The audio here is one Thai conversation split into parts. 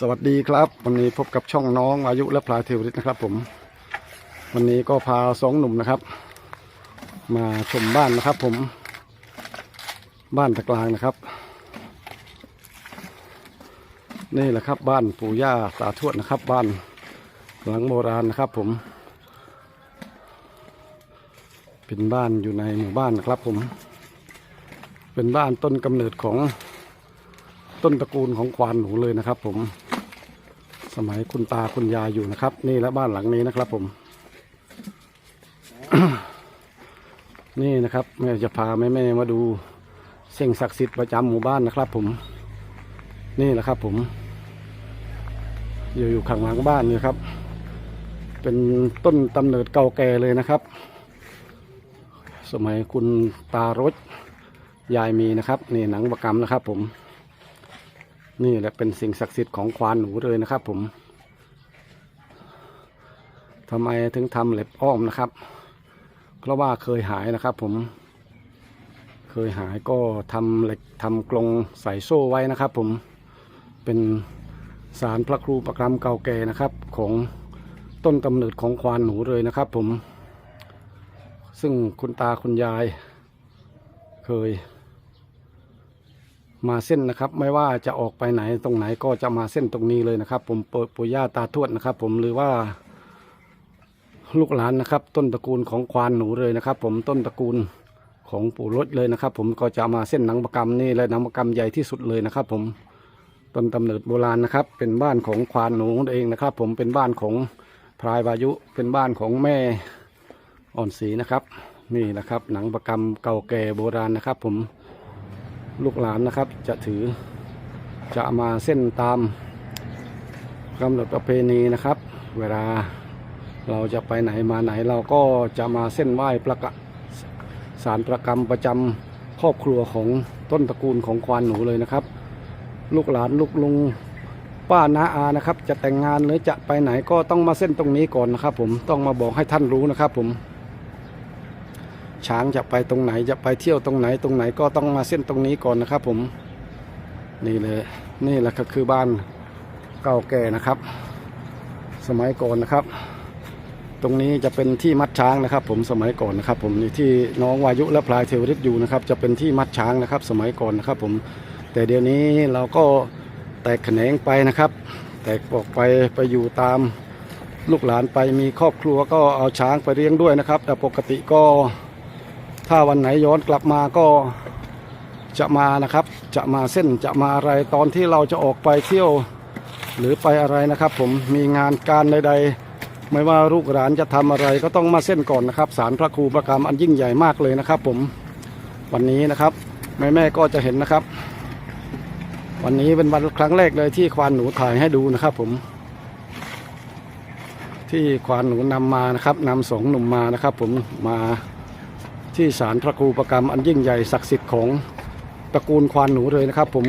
สวัสดีครับ วันนี้พบกับช่องน้องอายุและพลายเทวริตนะครับ ผม วันนี้ก็พาสองหนุ่มนะครับ มาชมบ้านนะครับ ผม บ้านตะกลางนะครับ นี่แหละครับ บ้านปู่ย่าตาทวดนะครับ บ้านหลังโบราณนะครับ ผม เป็นบ้านอยู่ในหมู่บ้านนะครับ ผม เป็นบ้านต้นกำเนิดของต้นตระกูลของควานหนูเลยนะครับผม สมัยคุณตาคุณยายอยู่นะครับ นี่และบ้านหลังนี้นะครับ ผม นี่นะครับแม่จะพาแม่แม่ๆมาดูสิ่งศักดิ์สิทธิ์ประจำหมู่บ้านนะครับ ผม นี่แหละครับ ผมอยู่อยู่ข้างหลังบ้านนี่ครับ เป็นต้นตำเนิดเก่าแก่เลยนะครับ สมัยคุณตารถยายมีนะครับ นี่หนังประกรรมนะครับ ผม นี่แหละเป็นสิ่งศักดิ์สิทธิ์ของควานหนูเลยนะครับ ผมทำไมถึงทำเหล็บอ้อมนะครับ เพราะว่าเคยหายนะครับ ผม เคยหายก็ทำเหล็กทำกรงใส่โซ่ไว้นะครับ ผมเป็นสารพระครูประกรรมเก่าแก่นะครับ ของต้นกำเนิดของควานหนูเลยนะครับ ผม ซึ่งคุณตาคุณยายเคย มาเส้นนะครับ ไม่ว่าจะออกไปไหนตรงไหนก็จะมาเส้นตรงนี้เลยนะครับ ผมปู่ย่าตาทวดนะครับ ผมหรือว่า ลูกหลานนะครับ ต้นตระกูลของควานหนูเลยนะครับ ผมต้นตระกูลของปู่รถเลยนะครับ ผมก็จะมาเส้นหนังประกรรมนี่และหนังประกรรมใหญ่ที่สุดเลยนะครับ ผมต้นกำเนิดโบราณนะครับ เป็นบ้านของควานหนูเองนะครับ ผมเป็นบ้านของพรายวายุเป็นบ้านของแม่อ่อนศรีนะครับ นี่นะครับ หนังประกรรมเก่าแก่โบราณนะครับ ผม ลูกหลานนะครับจะถือจะมาเส้นตามกำหนดประเพณีนะครับ เวลาเราจะไปไหนมาไหนเราก็จะมาเส้นไหว้ประกะสารประกรรมประจำครอบครัวของต้นตระกูลของควานหนูเลยนะครับ ลูกหลานลูกลุงป้านาอานะครับ จะแต่งงานหรือจะไปไหนก็ต้องมาเส้นตรงนี้ก่อนนะครับ ผมต้องมาบอกให้ท่านรู้นะครับ ผม ช้างจะไปตรงไหนจะไปเที่ยวตรงไหนตรงไหนก็ต้องมาเส้นตรงนี้ก่อนนะครับ ผมนี่เลยนี่แหละก็คือบ้านเก่าแก่นะครับ สมัยก่อนนะครับ ตรงนี้จะเป็นที่มัดช้างนะครับ ผมสมัยก่อนนะครับ ผมนี่ที่น้องวายุและพลายเทวริตอยู่นะครับ จะเป็นที่มัดช้างนะครับ สมัยก่อนนะครับ ผมแต่เดี๋ยวนี้เราก็แตกแขนงไปนะครับ แตกออกไปไปอยู่ตามลูกหลานไปมีครอบครัวก็เอาช้างไปเลี้ยงด้วยนะครับ แต่ปกติก็ ถ้าวันไหนย้อนกลับมาก็จะมานะครับ จะมาเส้นจะมาอะไรตอนที่เราจะออกไปเที่ยว หรือไปอะไรนะครับ ผมมีงานการใด ๆ ไม่ว่าลูกหลานจะทำอะไรก็ต้องมาเส้นก่อนนะครับ สารพระครูประกรรมอันยิ่งใหญ่มากเลยนะครับ ผมวันนี้นะครับ แม่แม่ๆก็จะเห็นนะครับ วันนี้เป็นวันครั้งแรกเลยที่ควานหนูถ่ายให้ดูนะครับ ผม ที่ควานหนูนำมานะครับนำสองหนุ่มมานะครับ ผมมา ที่ศาลพระครูประกรรมอันยิ่งใหญ่ศักดิ์สิทธิ์ของตระกูลควานหนูเลยนะครับ ผม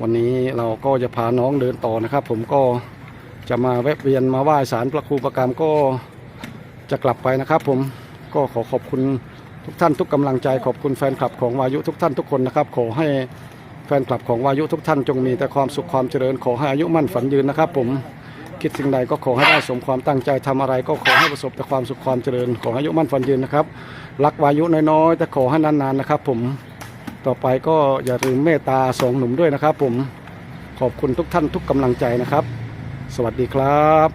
วันนี้เราก็จะพาน้องเดินต่อนะครับ ผมก็จะมาแวะเวียนมาไหว้ศาลพระครูประกรรมก็จะกลับไปนะครับ ผมก็ขอขอบคุณทุกท่านทุกกำลังใจขอบคุณแฟนคลับของวายุทุกท่านทุกคนนะครับ ขอให้แฟนคลับของวายุทุกท่านจงมีแต่ความสุขความเจริญขอให้อายุมั่นฝันยืนนะครับ ผม คิดสิ่งใดก็ขอให้ได้สมความตั้งใจทำอะไรก็ขอให้ประสบแต่ความสุขความเจริญ ขอให้อายุมั่นฟันยืนนะครับ รักวายุน้อยๆแต่ขอให้นานๆนะครับ ผมต่อไปก็อย่าลืมเมตตาสองหนุ่มด้วยนะครับ ผมขอบคุณทุกท่านทุกกำลังใจนะครับ สวัสดีครับ